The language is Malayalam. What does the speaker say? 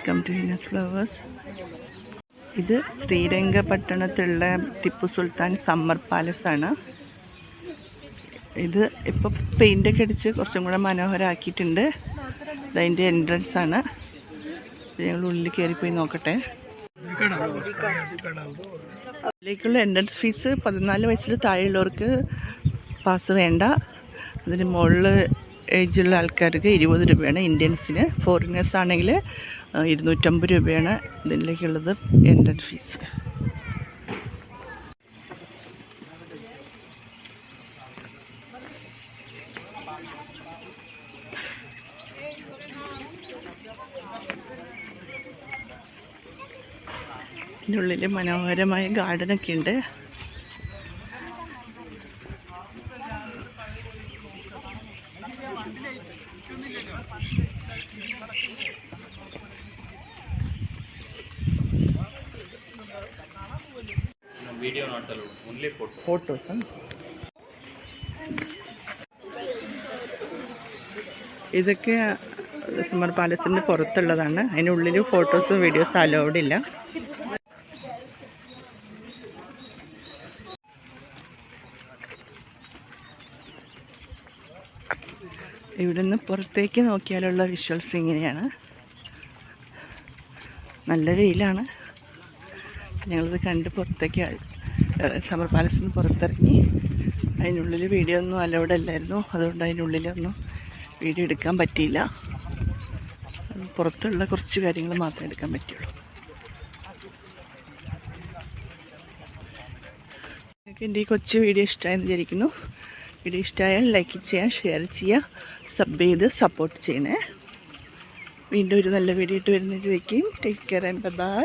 വെൽക്കം ടു ഹിനസ് ഫ്ലവേഴ്സ് ഇത് ശ്രീരംഗപട്ടണത്തിലുള്ള ടിപ്പു സുൽത്താൻ സമ്മർ പാലസ് ആണ്. ഇത് ഇപ്പോൾ പെയിന്റൊക്കെ അടിച്ച് കുറച്ചും കൂടെ മനോഹരമാക്കിയിട്ടുണ്ട് അതിന്റെ എൻട്രൻസ് ആണ്. ഞങ്ങൾ ഉള്ളിൽ കയറിപ്പോയി നോക്കട്ടെ. അതിലേക്കുള്ള എൻട്രൻസ് ഫീസ് പതിനാല് വയസ്സിൽ താഴെയുള്ളവർക്ക് പാസ് വേണ്ട. അതിന് മുകളിൽ ഏജുള്ള ആൾക്കാർക്ക് ഇരുപത് രൂപയാണ്. ഇന്ത്യൻസിന് ഫോറിനേഴ്സ് ആണെങ്കിൽ ഇരുന്നൂറ്റമ്പത് രൂപയാണ് ഇതിലേക്കുള്ളത് എൻട്രൻസ് ഫീസ്. ഇതിനുള്ളിൽ മനോഹരമായ ഗാർഡനൊക്കെ ഉണ്ട്. Video not allowed. Only photo. Photos ഇതൊക്കെ സമ്മർ പാലസിന്റെ പുറത്തുള്ളതാണ്. അതിനുള്ളിൽ ഫോട്ടോസും വീഡിയോസും അലൗഡ് ഇല്ല. ഇവിടെ നിന്ന് പുറത്തേക്ക് നോക്കിയാലുള്ള വിഷ്വൽസ് ഇങ്ങനെയാണ്. നല്ല വെയിലാണ്. ഞങ്ങളിത് കണ്ട് പുറത്തേക്ക് സമർ പാലസിൽ നിന്ന് പുറത്തിറങ്ങി. അതിനുള്ളിൽ വീഡിയോ ഒന്നും അലൗഡ് അല്ലായിരുന്നു. അതുകൊണ്ട് അതിനുള്ളിലൊന്നും വീഡിയോ എടുക്കാൻ പറ്റിയില്ല. പുറത്തുള്ള കുറച്ച് കാര്യങ്ങൾ മാത്രമേ എടുക്കാൻ പറ്റുള്ളൂ. നിങ്ങൾക്ക് എന്റെ ഈ കൊച്ചു വീഡിയോ ഇഷ്ടമായെന്ന് വിചാരിക്കുന്നു. വീഡിയോ ഇഷ്ടമായാൽ ലൈക്ക് ചെയ്യാം ഷെയർ ചെയ്യുക സബ് ചെയ്ത് സപ്പോർട്ട് ചെയ്യണേ. വീണ്ടും ഒരു നല്ല വീഡിയോ ഇട്ട് വരുന്നതിലേക്കും. Take care and bye